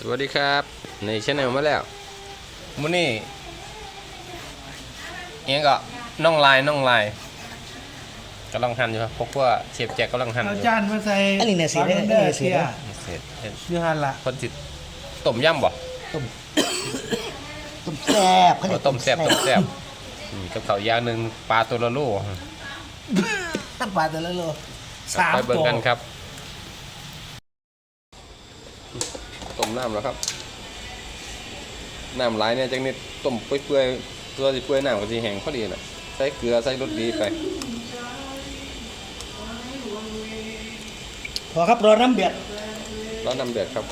สวัสดีครับในช anel มาแล้วมื้อนี้เองก็น้องลายน้องลายกำลังหันอยู่ครับพวกว่าเชฟแจ็คกำลังหันอเอายู่จานมาใส่อันนี้เนี่ยสีปลาได้เด้ออันนี้สีเสียได้ เสร็จเห็นอยูหันละคนจิตต้มยำบ่ต้มต้มแซ่บเขาเรียเอากต้มแซ่บต้มแซ่บอืมกับข้าวอย่างหนึ่งปลาตัวละโลตั้งปลาแต่ละโลสามไปเบิ่งตัวกันครับ มน้ำแล้วครับน้ำหลายเนี่ยจังนิดต้มเปื่อยๆตัวสิเปื่อยน้ำก็สิแห้งพอดีน่ะใส่เกลือใส่รสดีไปพอครับรอน้ำเดือดร้อนน้ำเดือดครับ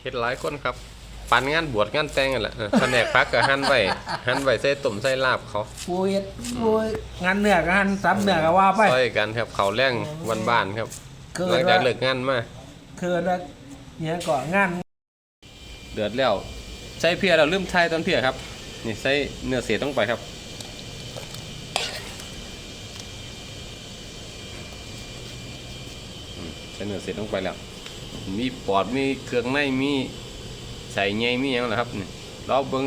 เฮ็ดหลายคนครับปันงานบวชงานแต่งกันแหละเออแผนกพักกับหั่นไว้หั่นไว้ใส่ต้มใส่ลาบเขาปูเฮ็ดโอ้ยงานเหนือกันซับเหนือก็ว่าไปซอยกันครับเขาวแรงวันบ้านครับ เกิหลัดงจากว่าเลิกงานมาเกิดว่าเนี่ยก่อนงานเดือดแล้วใส่เพียเราลืมไทยตอนเพียครับ นี่ใส่เนื้อเสียต้องไปครับอืมใส่เนื้อเสียต้องไปแล้ว มีปอดมีเครื่องในมีใส่ไงมีอย่างนะครับนี่รอเบิ้ง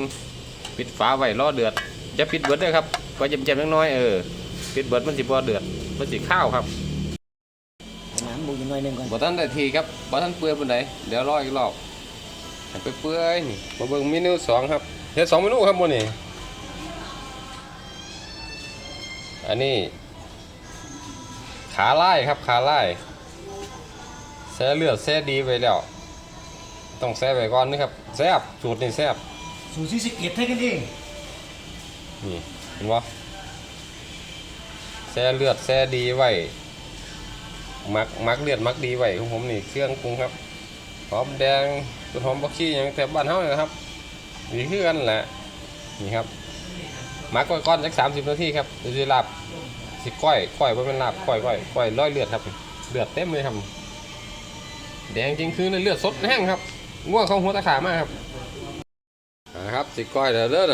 ปิดฝาไว้รอเดือดจะปิดเบิดเลยครับก็เจ็บๆน้อยๆเออปิดเบิดมันสิบ่เดือดมันสิข้าวครับ น้ำบูยู่หน่อยหนึงก่อนบ่ทันได้ทีครับบ่ทันเปื่อยปานใดเดี๋ยวรออีกรอบไปเปื่อยนี่มาเบิ่งเมนูสองครับเฮ็ดสองเมนูครับมื้อนี้อันนี้ ขาลายครับขาลายแซ่เลือดแซ่ดีไว้แล้ว ต้องแซ่ไว้ก่อนนะครับแซ่บสูตรนี่แซ่บสูซีสะเก็ตให้กันเองนี่เห็นบ่แซ่เลือดแซ่ดีไว้ มักมักเลือดมักดีไว้ของผมนี่เครื่องปรุงครับหอมแดงต้นหอมบักชีอย่างแถวบ้านเฮานี่นะครับนี่คือกันแหละนี่ครับมักไว้ก่อนสักสามสิบนาทีครับเดี๋ยวสิลาบสิก้อยก้อยว่าเป็นลาบก้อยก้อยก้อยร้อยเลือดครับเลือดเต็มเลยครับแดงจริงคือเลือดสดแห้งครับง่วงเข้าหัวตะขามากครับครับสิก้อยเด้อเด้อ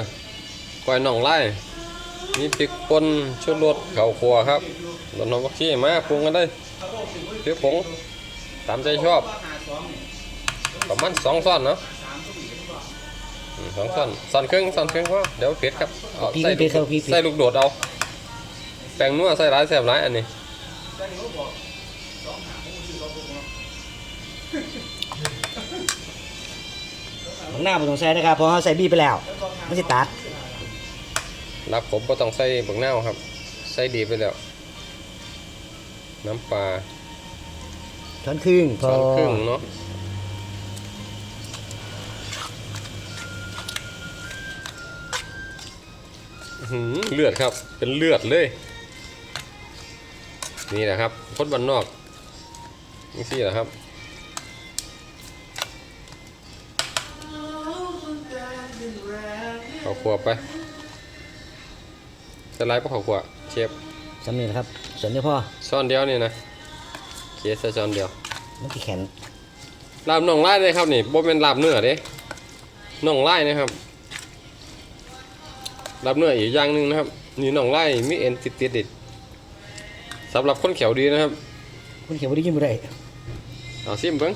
ก้อยหน่องไล่มีพริกป่นชูรสข้าวคั่วครับต้นหอมบักชีมาปรุงกันได้ พริกผงตามใจชอบประมาณสองซ่อนเนาะอืมสองซ่อนซ่อนครึ่งซ่อนครึ่งก็เดี๋ยวเผ็ดครับเอาพี่ใส่ก็ลูเผ็ดกเข้าพี่ใส่ลูกโดดเอาแป้งนัวใส่ร้ายแซ่บร้ายอันนี้บางหน้าบ่ต้องใส่นะครับเพราะเขาใส่บีไปแล้วไม่ใช่ตัดรับผมก็ต้องใส่บักนาวครับ ใส่ดีไปแล้ว น้ำปลา ช้อนครึ่งพช้ออนครึ่งเนาะอื้อหือเลือดครับ เป็นเลือดเลย นี่แหละครับคนบ้านนอกนี่สิแหละครับเขาขวบไปสไลด์ปะเขาขวบเชฟสำเนียงครับส่วนนี้พ่อช้อนเดียวนี่นะ เคสใส่ช้อนเดียวมันที่แข็งลาบน่องไล่เลยครับนี่บ่เป็นลาบเนื้อเด้น่องไล่นะครับลาบเนื้ออีกอย่างหนึ่งนะครับ นี่น่องไล่มีเอ็นติดติดดิดสำหรับคนเขียวดีนะครับคุณเขียวด้ยินบ่ได้เอาซิมเพิ่ง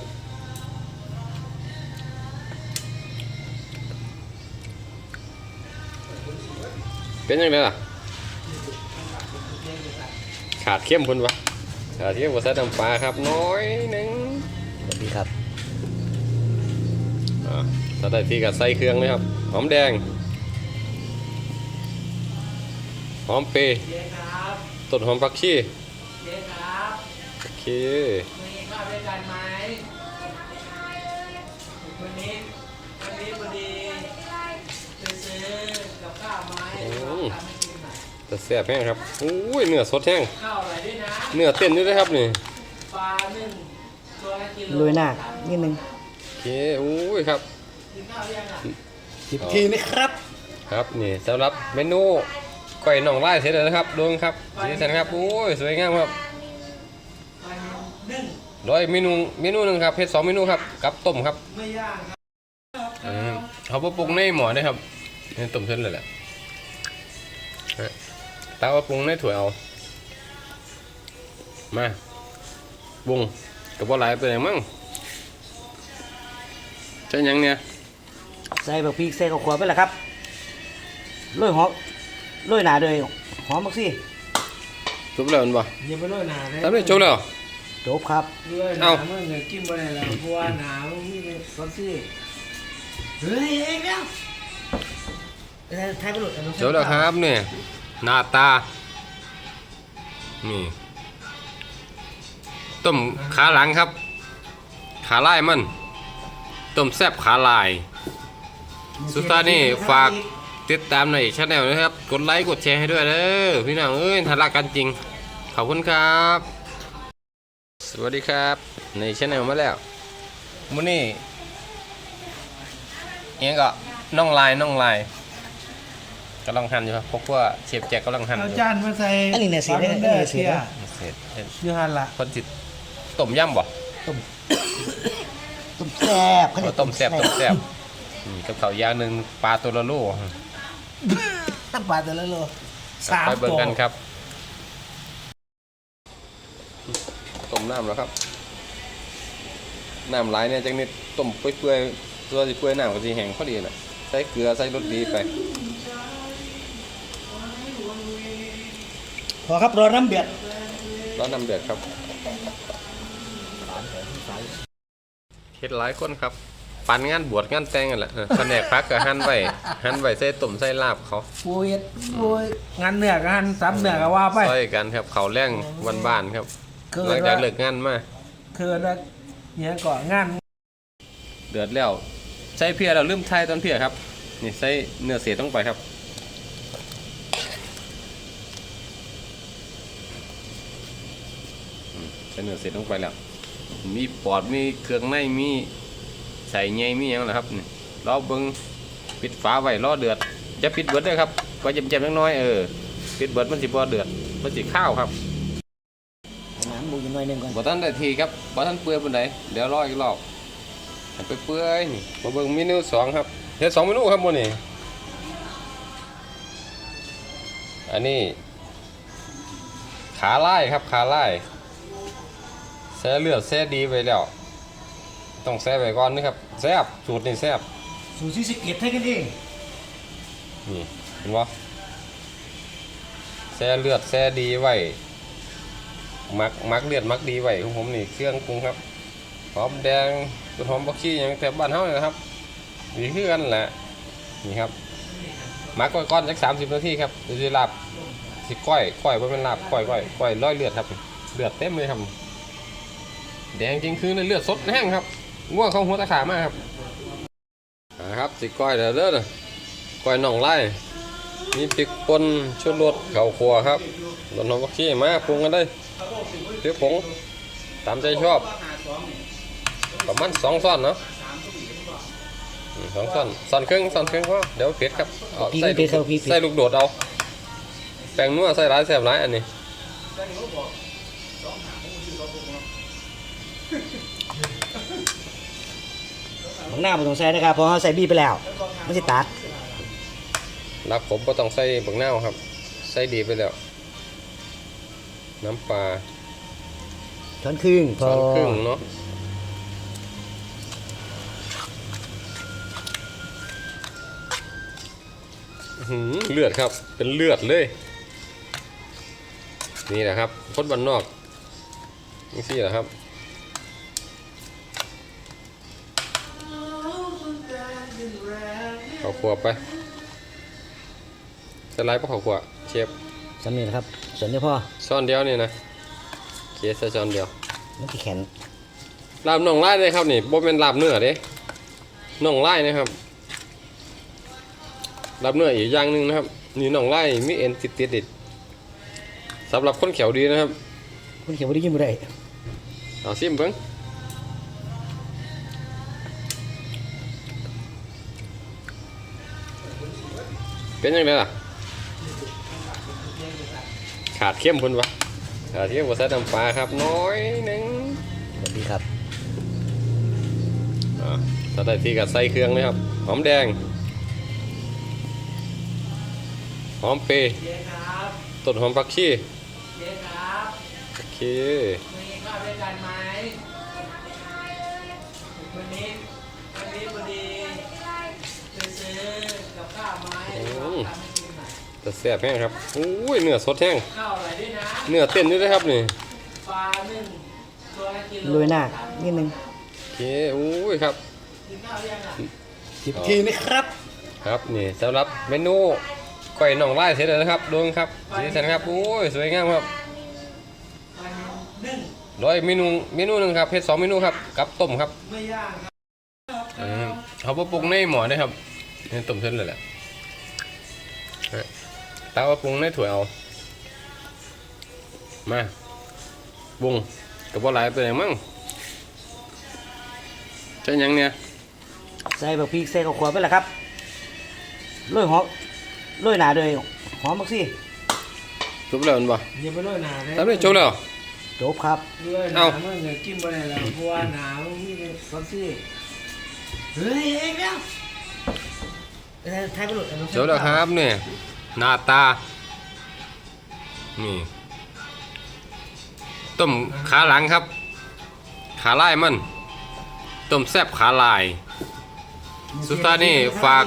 เป็นยังไงล่ะ ขาดเข้มพุ่นวะ ขาดเข้มกว่าใส่น้ำปลาครับน้อยหนึ่งสวัสดีครับอ่าถ้าได้ที่กับใส่เครื่องเลยครับ หอมแดง หอมเปรย์ต้นหอมผักชีเจ๊ครับโอเคมีข้าวด้วยกันไหมวันนี้วันนี้พอดีไปซื้อกับข้าวไหมทำให้กินหน่อยแต่แซ่บแห้งครับอุ้ยเนื้อสดแห้งข้าว เนื้อเต้นด้วยนะครับนี่ปลานึ่งตัวละกิโลโรยหน้านิดนึงโอเคอุ้ยครับ กินข้าวยังอะสิบทีนะครับครับนี่สำหรับเมนูก้อยน่องไล่เสร็จแล้วนะครับดูครับสีสันครับโอ้ยสวยงามครับปลานึ่งร้อยเมนูเมนูหนึ่งครับเพ็ดสองเมนูครับกับต้มครับไม่ย่างครับอืมเขาปรุงในหม้อนะครับนี่ต้มเส้นเลยแหละฮะตาว่าปรุงในถ้วยเอา มาปรุงก็บ่หลายตัวอย่างมั้งใช่หยังเนี่ยใส่แบบพริกใส่ข้าวคั่วไปแล้วครับโรยหอมโรยหนาเลยหอมมักซี่จบแล้วมันบ่อย่าไปโรยหนาเลยทำได้จบแล้วจบครับโรยหนาเอ้าเมื่อเงินกินบ่ได้แล้วเพราะว่าหนาวมีแต่ซอสซี่เฮ้ยเองแล้วไทยไปหลุดจบแล้วครับเนี่ยหน้าตานี่ ต้มขาหลังครับ ขาลายมัน ต้มแซ่บขาลาย สุดท้ายนี่ฝากติดตามในช่องนะครับ กดไลค์กดแชร์ให้ด้วยเด้อพี่น้องเอ้ยถ้ารักกันจริง ขอบคุณครับ สวัสดีครับ ในช่องมาแล้วมื้อนี้เอียงก็น้องลายน้องลายกำลังหั่นอยู่ครับพวกว่าเชฟแจ็คกำลังหั่นอเอายู่จานมาใส่อันนี้เนี่ยสีปลาเนี่ยเด้ออันนี้สีเสียเนี่ย เสร็จเสร็จ อยู่หันละ คนจิต ต้มยำบ่ต้มแซ่บเขาเรียเอากต้มแซ่บต้มแซ่บอืมกับข้าวอย่างหนึ่งปลาตัวละโลตั้งปลาแต่ละโลสามไปเบิ่งตัวกันครับต้มน้ำแล้วครับน้ำหลายเนี่ยจังนิดต้มเปื่อยๆตัวสิเปื่อยน้ำก็สิแห้งพอดีน่ะใส่เกลือใส่รสดีไปพอครับรอน้ำเดือดแล้วน้ำเดือดครับ เฮ็ดหลายคนครับปันงานบวชงานแต่งกันแหละเออแผนกพักก็หั่นไว้หั่นไว้ใส่ต้มใส่ลาบเขาปูเฮ็ดปูงานเหนือกันซับเหนือก็ว่าไป ซอยกันครับเขาวแรงวันบ้านๆครับคือหลังจากเลิกงานมาคือว่าเนี่ยก่อนงานเดือดแล้วใส่เพียเราลืมไทยตอนเพียครับ นี่ใส่เนื้อเสียต้องไปครับอืมใส่เนื้อเสียต้องไปแล้ว มีปอดมีเครื่องในมีใส่ใยมีอย่างนะครับนี่รอเบิ้งปิดฝาไว้รอเดือดจะปิดเบิดเด้วยครับก็เจ็บๆน้อยๆเออปิดเบิดมันสิบ่เดือดมันสิข้าวครับน้ำบูอยู่หน่อยหนึงก่อนบ่ทันได้ทีครับบ่ทันเปื่อยปานใดเดี๋ยวรออีกรอบให้ไปเปื่อยนี่มาเบิ่งเมนูสองครับเฮ็ดสองเมนูครับมื้อนี้อันนี้ ขาลายครับขาลาย แซ่เลือดแซ่ดีไว้แล้ว ต้องแซ่ไว้ก่อนนะครับแซ่บสูตรนี่แซ่บสูตรที่สิบเอ็ดให้กันเองนี่เห็นบ่แซ่เลือดแซ่ดีไว้มักมักเลือดมักดีไว้ของผมนี่เครื่องปรุงครับหอมแดงต้นหอมบักชีอย่างแต่บ้านเฮานี่นะครับนี่คือกันแหละนี่ครับหมักไว้ก่อนสักสามสิบนาทีครับเดี๋ยวสิลาบสิก้อยก้อยว่าเป็นลาบก้อยก้อยก้อยร้อยเลือดครับ เลือดเต็มเลยครับ แดงจริงคือเลือดสดแห้งครับง่วงเข้าหัวตะขามากครับนะครับสิก้อยเด้อเด้อก้อยน่องไล่มีพริกป่นชูรสข้าวคั่วครับต้นหอมบักชีมาปรุงกันเลยพริกผงตามใจชอบประมาณสองซ้อนเนาะอืมสองซ้อนซ้อนครึ่งซ้อนครึ่งก็เดี๋ยวเผ็ดครับเอาพี่ใส่ไม่ลูเป็นกครับพี่ใส่ลูกโดดเอาแป้งนัวใส่ร้ายแซ่บร้ายอันนี้ หน้าผมต้องใส่นะครับเพราะเขาใส่บี้ไปแล้วไม่ใช่ตัดรับผมก็ต้องใส่บักนาวครับ ใส่ดีไปแล้ว น้ำปลาช้อนครึ่งพอช้อนครึ่งเนาะอื้อหือเลือดครับ เป็นเลือดเลย นี่แหละครับคนบ้านนอกนี่สิแหละครับ เขาครัวไปสไลด์พวกเขาครัวเชฟสำเร็จครับส่วนนี้พ่อช้อนเดียวนี่นะเคสช้อนเดียวมันจะแข็งลาบน่องไล่เลยครับนี่บ่เป็นลาบเนื้อเด้น่องไล่นะครับลาบเนื้ออีกอย่างหนึ่งนะครับนี่น่องไล่มีเอ็นติดติดติดสำหรับคนเขียวดีนะครับคุณเขียวไม่ได้ยินบ่ได้เอาซิมเพิ่ง เป็นยังไงล่ะ ขาดเข้มพุ่นวะขาดเข้มกว่าใส่น้ำปลาครับน้อยหนึงสวัสดีครับอ่าถ้าได้ที่กับใส่เครื่องเลยครับ หอมแดง หอมเปรย์เย้ครับต้นหอมผักชีเย้ครับโอเคมีข้าวด้วยกันไหม แต่แซ่บแห้งครับอุ้ยเนื้อสดแห้งข้าวอะไรด้วยนะเนื้อเต้นด้วยนะครับนี่ปลาหนึ่งตัวละกิโลโรยหน้านิดนึงโอเคอุ้ยครับ กินข้าวยังอะสิบทีนะครับ ครับนี่สำหรับเมนูก้อยน่องไล่เสร็จแล้วนะครับดูครับสีสันครับโอ้ยสวยงามครับปลานึ่งร้อยเมนูเมนูหนึ่งครับเพชรสองเมนูครับกับต้มครับไม่ย่างครับเออเขาบ่ปรุงในหม้อได้ครับนี่ต้มเส้นเลยแหละเอ้ย ตาว่าปรุงในถ้วยเอา มาปรุงกับว่าหลายตัวอย่างมั้งใช่หยังเนี่ยใส่แบบพริกใส่ข้าวคั่วไปแล้วครับโรยหอมโรยหนาเลยหอมบักซี่จบแล้วแมันบ่อย่าไปด้วยหนาเลยตามนี้จบแล้วจบครับด้วยหนาเอ้าเมื่อเงินกินไปได้แล้วเพราะว่าหนาวนี่เป็นความซี่เฮ้ยเองแล้วไทยไปหลุดจบแล้วครับเนี่ย หน้าตา นี่ ต้มขาหลังครับ ขาลายมัน ต้มแซบขาลาย สุดท้ายนี่ฝาก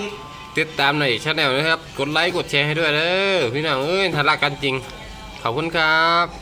ติดตามในช่องแนะครับ กดไลค์กดแชร์ให้ด้วยเด้อพี่น้องเอ้ยถ้ารักกันจริง ขอบคุณครับ